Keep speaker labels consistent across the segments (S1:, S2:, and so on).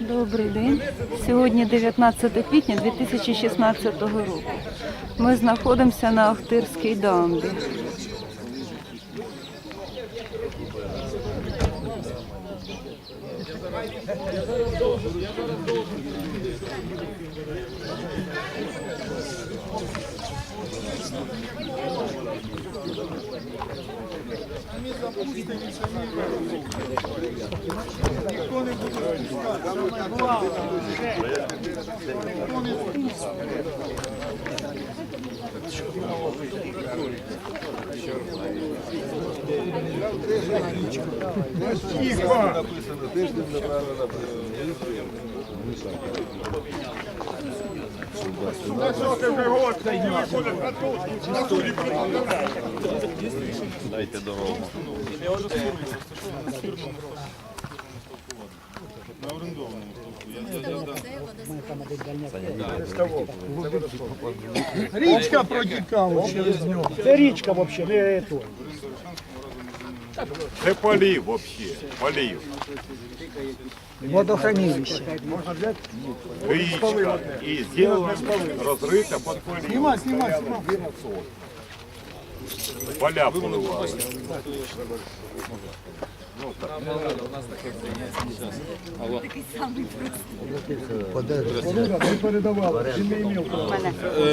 S1: Добрий день. Сьогодні 19 квітня 2016 року. Ми знаходимося на Охтирській дамбі. Ніхто не буде Ніхто не спустить.
S2: Дайте дорогу.
S3: Річка протікала через нього. Це річка взагалі, не той.
S2: Це полів взагалі, полів.
S3: Водохранилище.
S2: Річка. І зроблена, розрита під полів.
S3: Знімай, знімай, знімай.
S2: Поля поливали.
S3: Не.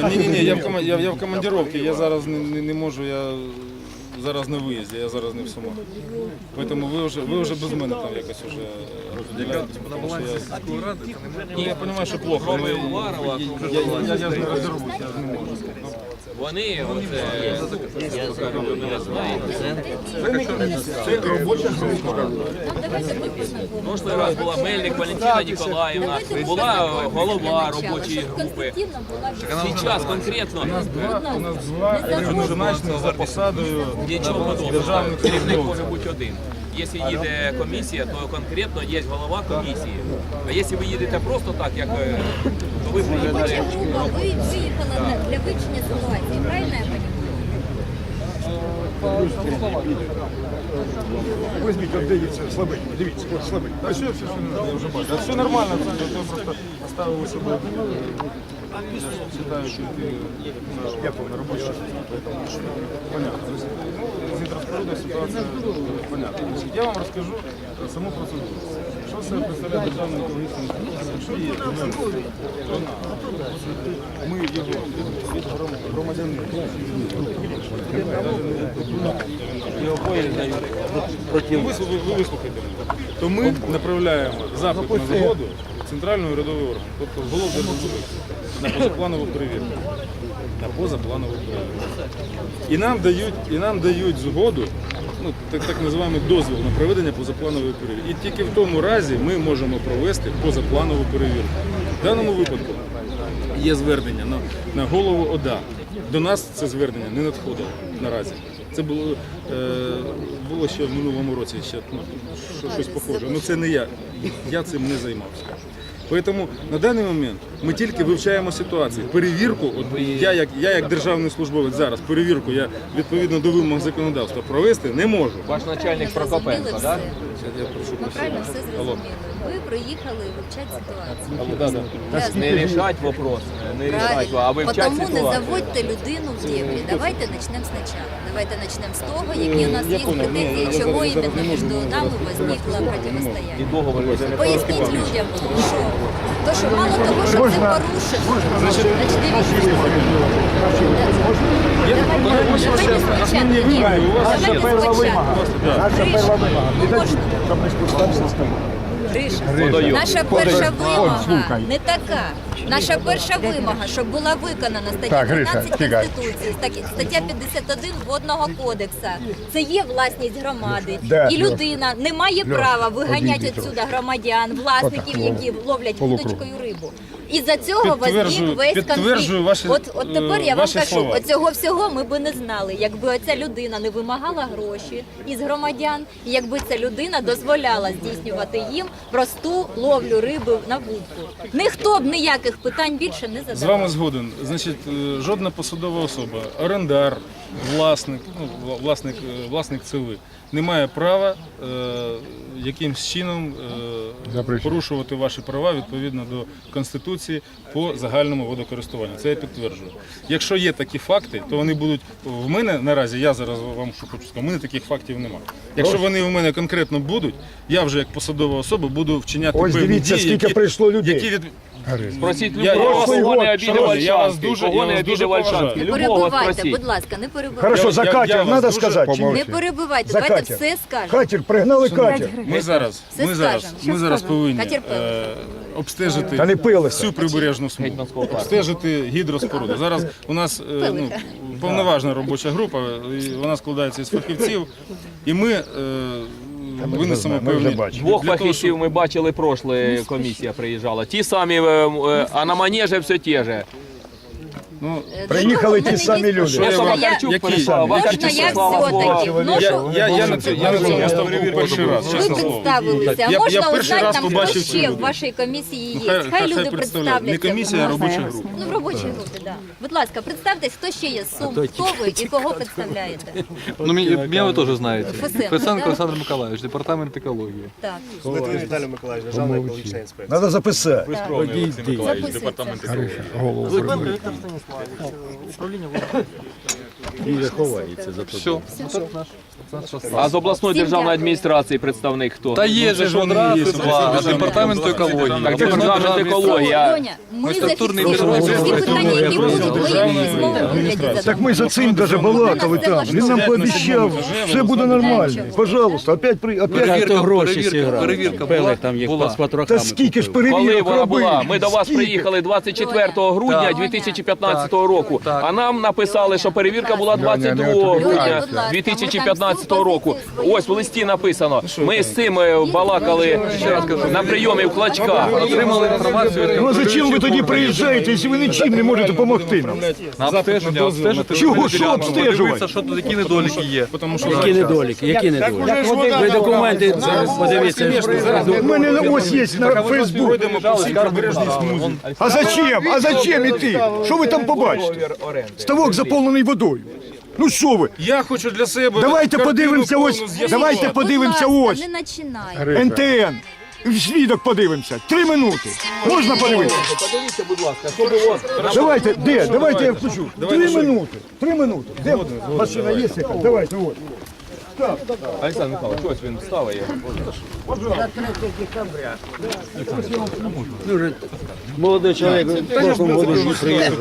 S4: Ні, ні, ні, я в в командировці, я зараз не, не, не можу, я зараз на виїзді, я зараз не в Сумах. Тому ви вже без мене там якось тому що я... Розумію, що плохо, але я, ж не розірвусь, я не можу.
S5: Вони оце Прошлий раз була Мельник Валентина Ніколаївна, була голова робочої групи. Зараз конкретно
S4: У нас два рівнозначні за посадою державних
S5: Керівник може бути один. Якщо їде комісія, то конкретно є голова комісії. А якщо ви їдете просто так, як е, то ви
S6: група ви виїхала на- для вивчення ситуації, правильно я розумію?
S3: Візьміть, от дивіться, слабий, дивіться, от слабий.
S4: Та все, все, все, я вже бачу. Все нормально, це просто оставили себе. Ж вважаю, ти
S3: Я.
S4: Понятно. Ну, З інфраструктурою ситуація понятна. Я вам розкажу саму процедуру. Що це представляє державний документ, ми його від громадянина ви, ви, ви вислухайте. То ми направляємо запит на згоду в центральний урядовий орган, тобто голову Держбудинку, на позапланову перевірку. На позапланову перевірку. І нам дають, і нам дають згоду, ну так, так називаємо дозвіл на проведення позапланової перевірки. І тільки в тому разі ми можемо провести позапланову перевірку. В даному випадку є звернення на, на голову ОДА. До нас це звернення не надходило наразі. Це було, е, було ще в минулому році, ще ну, що- щось похоже. Ну це не я. Я цим не займався. Тому на даний момент ми тільки вивчаємо ситуацію. Перевірку, от я як я як державний службовець зараз перевірку я відповідно до вимог законодавства провести не можу.
S5: Ваш начальник Прокопенко, так?
S4: Я прошу
S6: Ми правильно все зрозуміли. Ви приїхали вивчати ситуацію.
S4: Да, да.
S5: Не рішать вопрос, не рішать, а вивчать
S6: Потому не заводьте людину в дебри. Давайте почнемо спочатку. Давайте почнемо з того, які у нас є претензії, чого іменно
S4: не
S6: між
S4: можу,
S6: нами
S4: зараз
S6: возникло протистояння. Поясніть людям, що то, що мало того, що це порушено, значить дивіться. Наша
S4: перша
S6: вимога.
S3: Наша перша вимога.
S6: ну,
S3: щоб не спускався з тобою.
S6: Гриша, наша перша вимога не така. Наша перша вимога, щоб була виконана стаття 13 Конституції, стаття- стаття 51 Водного кодексу. Це є власність громади. І людина не має права виганяти відсюди громадян, власників, які ловлять вудочкою рибу. І за цього
S4: Підтверджую-
S6: возник весь
S4: підтверджую
S6: конфлікт.
S4: ваші,
S6: От, от тепер я вам кажу,
S4: слова.
S6: оцього всього ми би не знали, якби оця людина не вимагала гроші із громадян, і якби ця людина дозволяла здійснювати їм просту ловлю риби на вудку. Ніхто б ніяких питань більше не
S4: З вами згоден. Значить, е, жодна посадова особа, орендар, власник, ну, вла- власник, е, власник циви, не має права е, якимсь чином е, порушувати ваші права відповідно до Конституції по загальному водокористуванню. Це я підтверджую. Якщо є такі факти, то вони будуть в мене наразі. Я зараз вам що хочу сказати, в мене таких фактів немає. Якщо вони в мене конкретно будуть, я вже як посадова особа буду вчиняти
S3: Ось
S4: певні
S3: дивіться,
S4: дії,
S3: скільки
S4: які,
S3: прийшло людей.
S4: які від
S5: Спросіть
S4: Я-
S5: любого,
S3: Прошлий
S5: кого не обідав
S4: шановні, я вас
S5: Ольшанський,
S4: дуже-
S5: кого
S4: я
S5: не
S4: вас дуже поважаю.
S6: Не
S5: Любого
S6: перебивайте,
S5: спросіть.
S6: будь ласка, не перебивайте.
S3: Хорошо,
S4: Я-
S3: за
S4: я- я
S3: катер
S4: вас
S3: надо
S4: дуже
S3: сказати? чи ні?
S6: Не перебивайте,
S3: За
S6: давайте
S3: катер.
S6: все скажемо.
S3: Катер, пригнали катер.
S4: Ми зараз,
S6: Все
S4: ми зараз,
S6: скажемо.
S4: ми зараз повинні е, обстежити
S3: Та не пилися.
S4: всю прибережну смугу, обстежити гідроспоруду. Зараз у нас е, ну, повноважна робоча група, і вона складається із фахівців, і ми е, винесемо
S3: ми вже
S4: певні
S3: бачимо.
S5: Двох
S4: для того,
S5: фахівців
S4: щоб-
S5: ми бачили прошле, комісія приїжджала. Ті самі, е, е, а на манеже все те же.
S4: Ну,
S3: Приїхали ті самі люди.
S4: Я вам-
S5: Вакарчук
S4: які?
S6: Можна
S5: Вакарчук
S6: я все-таки
S4: я, на це, я на цьому місці перший раз,
S6: Ви
S4: чесно слово.
S6: представилися.
S4: Я-
S6: можна
S4: перший
S6: узнати
S4: раз
S6: там, хто
S4: побачив цю
S6: ще в
S4: людину.
S6: вашій комісії
S4: Ну,
S6: є?
S4: хай-
S6: Хай люди
S4: представляють. Не
S6: представляться.
S4: комісія, а робоча група.
S6: Ну, в робочій групі, так. Будь ласка, представтесь, хто ще є з Сум, хто ви і кого представляєте?
S7: Ну, меня, меня вы тоже знаете.
S6: Фасенко,
S7: Фасенко
S6: да?
S7: Александр Николаевич, департамент экологии.
S6: Так.
S8: Литвин Віталій Миколаївич, Державна екологічна інспекція.
S3: Надо записати.
S6: Записуйте.
S7: Все.
S5: А з обласної державної адміністрації представник хто?
S7: Та є же ж два, а департаменту екології.
S5: Так державна.
S6: Доня, ми
S7: структурний
S6: зафіксуємо всі питання, які будуть, ви їх в вигляді
S3: Так ми за цим даже балакали там. Він нам пообіцяв, все буде нормально. Пожалуйста, опять при опять.
S7: Перевірка, перевірка, перевірка була.
S9: там їх
S7: була.
S3: Та скільки ж
S5: Коли
S3: перевірок
S5: вона була? Ми до вас
S3: Скільки?
S5: приїхали 24 грудня
S7: Так.
S5: 2015 року. А нам написали, що перевірка була 22 грудня 2015 року. Ось в листі написано. Ми з цим е, балакали на прийомі в Клачка.
S7: Отримали інформацію
S3: Ну а зачем ви тоді приїжджаєте, якщо ви нічим не можете допомогти нам?
S7: на обстеження, обстежити.
S3: Чого? Що обстежувати?
S7: Що тут, які недоліки є.
S9: Які недоліки, які недоліки? Ви документи подивіться.
S3: У мене ось є на Фейсбук. А зачем? А зачем іти? Що ви там побачите? Ставок заповнений водою. Ну що ви?
S4: Я хочу для себе
S3: Давайте
S4: картину
S3: подивимося
S4: повну
S3: ось.
S4: з'ясувати.
S3: Давайте подивимося
S6: Будь
S3: ось.
S6: ласка, Не починай.
S3: НТН. Свідок подивимося. Три минути. Можна подивитися?
S5: Подивіться, будь ласка, що от
S3: Давайте, де? Давайте я включу. Три минути. Три минути. Де машина є яка? Давайте, от.
S5: Олександр Михайлович, ось він ставить.
S9: Молодий чоловік в прошлому году приїхав.